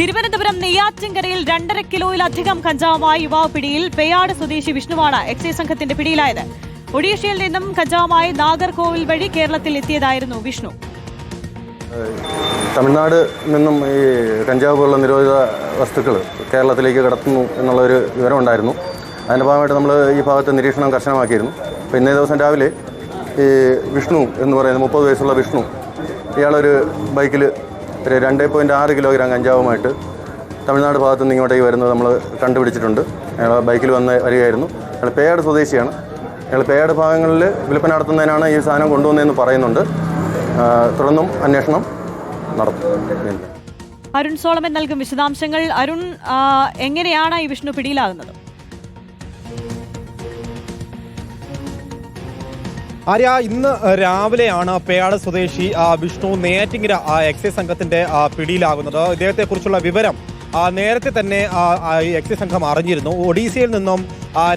തിരുവനന്തപുരം നെയ്യാറ്റിൻകരയിൽ രണ്ടര കിലോയിലധികം കഞ്ചാവുമായി യുവാവ് പിടിയിൽ പേയാട് സ്വദേശി വിഷ്ണുവാണ് എക്സൈസ് സംഘത്തിന്റെ പിടിയിലായത്. ഒഡീഷയിൽ നിന്നും കഞ്ചാവുമായി നാഗർകോവിൽ വഴി കേരളത്തിൽ എത്തിയതായിരുന്നു വിഷ്ണു. തമിഴ്നാട് നിന്നും ഈ കഞ്ചാവ് പോലുള്ള നിരോധിത വസ്തുക്കൾ കേരളത്തിലേക്ക് കടത്തുന്നു എന്നുള്ളൊരു വിവരം ഉണ്ടായിരുന്നു അതിന്റെ ഭാഗമായിട്ട് നമ്മൾ ഈ ഭാഗത്ത് നിരീക്ഷണം കർശനമാക്കിയിരുന്നു. അപ്പോൾ ഇന്നേ ദിവസം രാവിലെ ഈ വിഷ്ണു എന്ന് പറയുന്ന മുപ്പത് വയസ്സുള്ള വിഷ്ണു ഇയാളൊരു ബൈക്കിൽ ഒരു രണ്ട് പോയിന്റ് ആറ് കിലോഗ്രാം കഞ്ചാവുമായിട്ട് തമിഴ്നാട് ഭാഗത്തു നിന്ന് ഇങ്ങോട്ടേക്ക് വരുന്നത് നമ്മൾ കണ്ടുപിടിച്ചിട്ടുണ്ട്. അയാൾ ബൈക്കിൽ വന്ന് വരികയായിരുന്നു. അയാൾ പേയാട് സ്വദേശിയാണ്. അയാൾ പേയാട് ഭാഗങ്ങളിൽ വിൽപ്പന നടത്തുന്നതിനാണ് ഈ സാധനം കൊണ്ടുവന്നതെന്ന് പറയുന്നുണ്ട്. തുടർന്നും അന്വേഷണം നടത്തും. അരുൺ സോളമൻ നൽകും വിശദാംശങ്ങൾ. അരുൺ എങ്ങനെയാണ് ഈ വിഷ്ണു പിടിയിലാകുന്നത്? ആര്യ ഇന്ന് രാവിലെയാണ് പേയാട് സ്വദേശി വിഷ്ണു നെയ്യാറ്റിങ്കര എക്സൈസ് സംഘത്തിന്റെ പിടിയിലാകുന്നത്. ഇദ്ദേഹത്തെ കുറിച്ചുള്ള വിവരം നേരത്തെ തന്നെ എക്സൈസ് സംഘം അറിഞ്ഞിരുന്നു. ഒഡീസയിൽ നിന്നും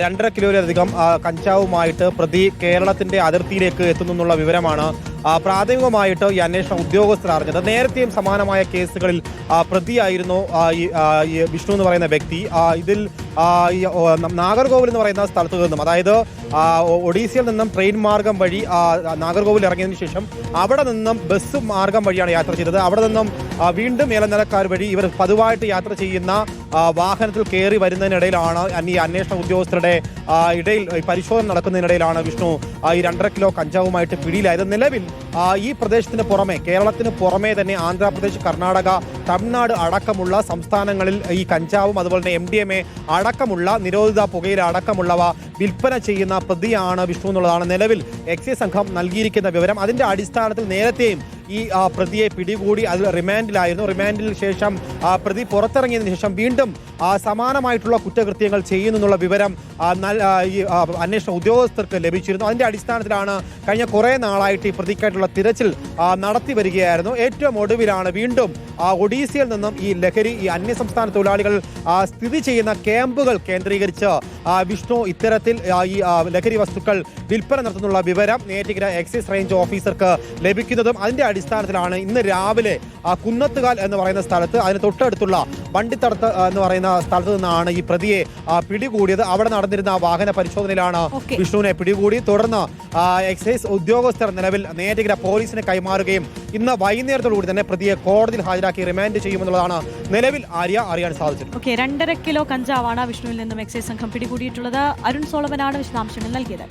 രണ്ടര കിലോയിലധികം കഞ്ചാവുമായിട്ട് പ്രതി കേരളത്തിന്റെ അതിർത്തിയിലേക്ക് എത്തുന്നു എന്നുള്ള വിവരമാണ് പ്രാഥമികമായിട്ട് ഈ അന്വേഷണ ഉദ്യോഗസ്ഥർ അറിഞ്ഞത് നേരത്തെയും സമാനമായ കേസുകളിൽ പ്രതിയായിരുന്നു ഈ, വിഷ്ണു എന്ന് പറയുന്ന വ്യക്തി. ഇതിൽ നാഗർകോവിൽ എന്ന് പറയുന്ന സ്ഥലത്ത് നിന്നും അതായത് ഒഡീസയിൽ നിന്നും ട്രെയിൻ മാർഗം വഴി നാഗർകോവിൽ ഇറങ്ങിയതിനു ശേഷം അവിടെ നിന്നും ബസ് മാർഗം വഴിയാണ് യാത്ര ചെയ്തത്. അവിടെ നിന്നും വീണ്ടും ഏലനിലക്കാർ വഴി ഇവർ പതിവായിട്ട് യാത്ര ചെയ്യുന്ന വാഹനത്തിൽ കയറി വരുന്നതിനിടയിലാണ് ഈ അന്വേഷണ ഉദ്യോഗസ്ഥരുടെ ഇടയിൽ പരിശോധന നടക്കുന്നതിനിടയിലാണ് വിഷ്ണു ഈ രണ്ടര കിലോ കഞ്ചാവുമായിട്ട് പിടിയിലായത്. നിലവിൽ ഈ പ്രദേശത്തിന് പുറമെ കേരളത്തിന് പുറമെ തന്നെ ആന്ധ്രാപ്രദേശ് കർണാടക തമിഴ്നാട് അടക്കമുള്ള സംസ്ഥാനങ്ങളിൽ ഈ കഞ്ചാവും അതുപോലെ തന്നെ എം ഡി എം എ അടക്കമുള്ള നിരോധിത പുകയില അടക്കമുള്ളവ വിൽപ്പന ചെയ്യുന്ന പ്രതിയാണ് വിഷ്ണു എന്നുള്ളതാണ് നിലവിൽ എക്സൈസ് സംഘം നൽകിയിരിക്കുന്ന വിവരം. അതിന്റെ അടിസ്ഥാനത്തിൽ നേരത്തെയും ഈ പ്രതിയെ പിടികൂടി അതിൽ റിമാൻഡിലായിരുന്നു. റിമാൻഡിൽ ശേഷം പ്രതി പുറത്തിറങ്ങിയതിന് ശേഷം വീണ്ടും സമാനമായിട്ടുള്ള കുറ്റകൃത്യങ്ങൾ ചെയ്യുന്നു എന്നുള്ള വിവരം ഈ അന്വേഷണ ഉദ്യോഗസ്ഥർക്ക് ലഭിച്ചിരുന്നു. അതിന്റെ അടിസ്ഥാനത്തിലാണ് കഴിഞ്ഞ കുറേ നാളായിട്ട് ഈ പ്രതിക്കായിട്ടുള്ള തിരച്ചിൽ നടത്തി വരികയായിരുന്നു. ഏറ്റവും ഒടുവിലാണ് വീണ്ടും ഒഡീസയിൽ നിന്നും ഈ ലഹരി ഈ അന്യസംസ്ഥാന തൊഴിലാളികൾ സ്ഥിതി ചെയ്യുന്ന ക്യാമ്പുകൾ കേന്ദ്രീകരിച്ച് വിഷ്ണു ഇത്തരത്തിൽ ഈ ലഹരി വസ്തുക്കൾ വിൽപ്പന നടത്തുന്നുള്ള വിവരം നേറ്റിക്കര എക്സൈസ് റേഞ്ച് ഓഫീസർക്ക് ലഭിക്കുന്നതും അതിന്റെ അടിസ്ഥാനത്തിലാണ് ഇന്ന് രാവിലെ കുന്നത്തുകാൽ എന്ന് പറയുന്ന സ്ഥലത്ത് അതിന് തൊട്ടടുത്തുള്ള വണ്ടിത്തടത്ത് എന്ന് പറയുന്ന സ്ഥലത്ത് നിന്നാണ് ഈ പ്രതിയെ പിടികൂടിയത്. അവിടെ നടന്നിരുന്ന വാഹന പരിശോധനയിലാണ്. വിഷ്ണുവിനെ പിടികൂടി. തുടർന്ന് എക്സൈസ് ഉദ്യോഗസ്ഥർ നിലവിൽ നേരിട്ട് പോലീസിന് കൈമാറുകയും ഇന്ന് വൈകുന്നേരത്തോടുകൂടി തന്നെ പ്രതിയെ കോടതിയിൽ ഹാജരാക്കി റിമാൻഡ് ചെയ്യുമെന്നുള്ളതാണ് നിലവിൽ ആര്യ അറിയാൻ സാധിച്ചത്. ഓക്കെ രണ്ടര കിലോ കഞ്ചാവാണ് വിഷ്ണുവിൽ നിന്നും എക്സൈസ് സംഘം പിടികൂടിയിട്ടുള്ളത്. അരുൺ സോളമനാണ് വിശദാംശങ്ങൾ നൽകിയത്.